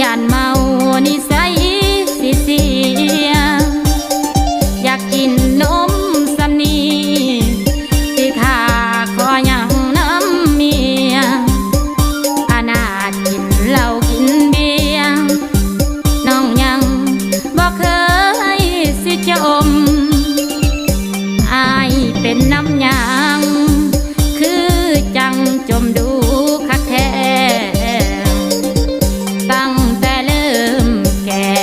ย่านเมานิสัยสิเสีย อยากกินนมสำนีที่ขาขอยังน้ำเมียอาณากินเหล้ากินเบียร์น้องยังบอกเคยสิจะอมอายเป็นน้ำยา